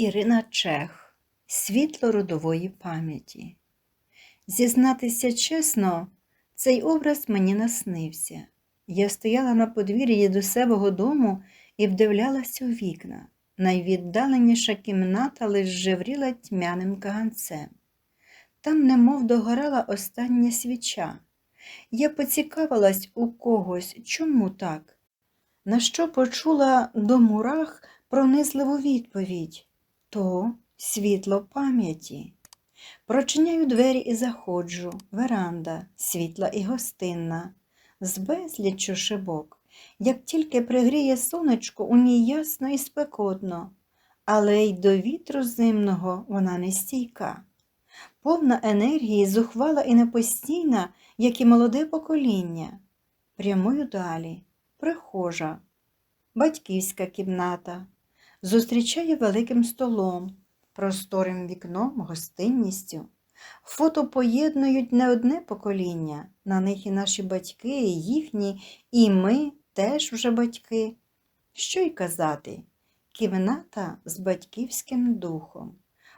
Ірина Чех Світло родової пам'яті. Зізнатися чесно, цей образ мені наснився. Я стояла на подвір'ї дідусевого дому і вдивлялася у вікна. Найвіддаленіша кімната лиш жевріла тьмяним каганцем. Там немов догорала остання свіча. Я поцікавилась у когось, чому так? На що почула до мурах пронизливу відповідь то світло пам'яті. Прочиняю двері і заходжу, веранда, світла і гостинна, з безліччю шибок. Як тільки пригріє сонечко, у ній ясно і спекотно, але й до вітру зимного вона не стійка. Повна енергії, зухвала і непостійна, як і молоде покоління. Прямую далі, прихожа, батьківська кімната, зустрічає великим столом, просторим вікном, гостинністю. Фото поєднують не одне покоління, на них і наші батьки, і їхні, і ми теж вже батьки. Що й казати, кімната з батьківським духом.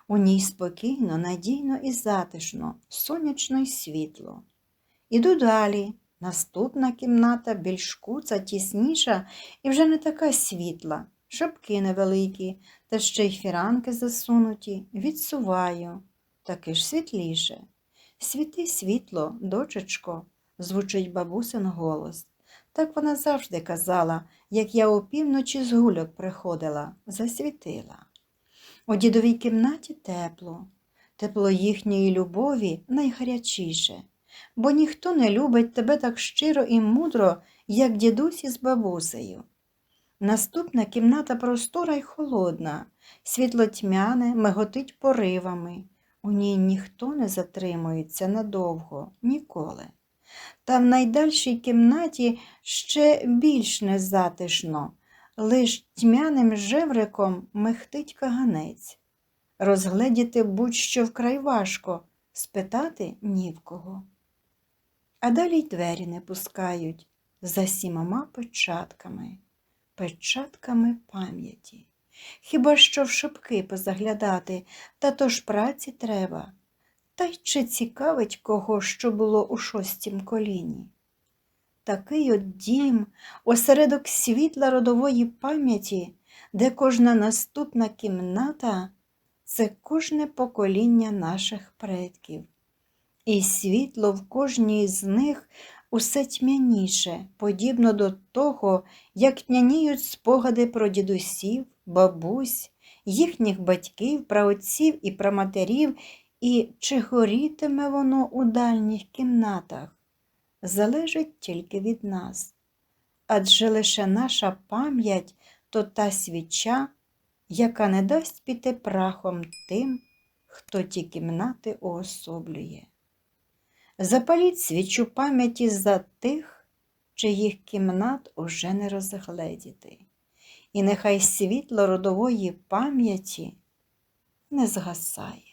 У ній спокійно, надійно і затишно, сонячно й світло. Іду далі. Наступна кімната більш куца, тісніша і вже не така світла, шапки невеликі, та ще й фіранки засунуті, відсуваю, таки ж світліше. Світи світло, дочечко, звучить бабусин голос. Так вона завжди казала, як я опівночі з гульок приходила, засвітила. У дідовій кімнаті тепло, тепло їхньої любові найгарячіше, бо ніхто не любить тебе так щиро і мудро, як дідусь із бабусею. Наступна кімната простора й холодна, світло тьмяне, миготить поривами. У ній ніхто не затримується надовго, ніколи. Та в найдальшій кімнаті ще більш незатишно, лиш тьмяним жевриком михтить каганець. Розгледіти будь-що вкрай важко, спитати ні в кого. А далі й двері не пускають за сімома печатками, печатками пам'яті. Хіба що в шибки позаглядати, та то ж праці треба. Та й чи цікавить кого, що було у шостім коліні? Такий от дім, осередок світла родової пам'яті, де кожна наступна кімната це кожне покоління наших предків. І світло в кожній з них усе тьмяніше, подібно до того, як тьмяніють спогади про дідусів, бабусь, їхніх батьків, праотців і праматерів, і чи горітиме воно у дальніх кімнатах, залежить тільки від нас. Адже лише наша пам'ять то та свіча, яка не дасть піти прахом тим, хто ті кімнати уособлює. Запаліть свічу пам'яті за тих, чиїх кімнат уже не розгледіти, і нехай світло родової пам'яті не згасає.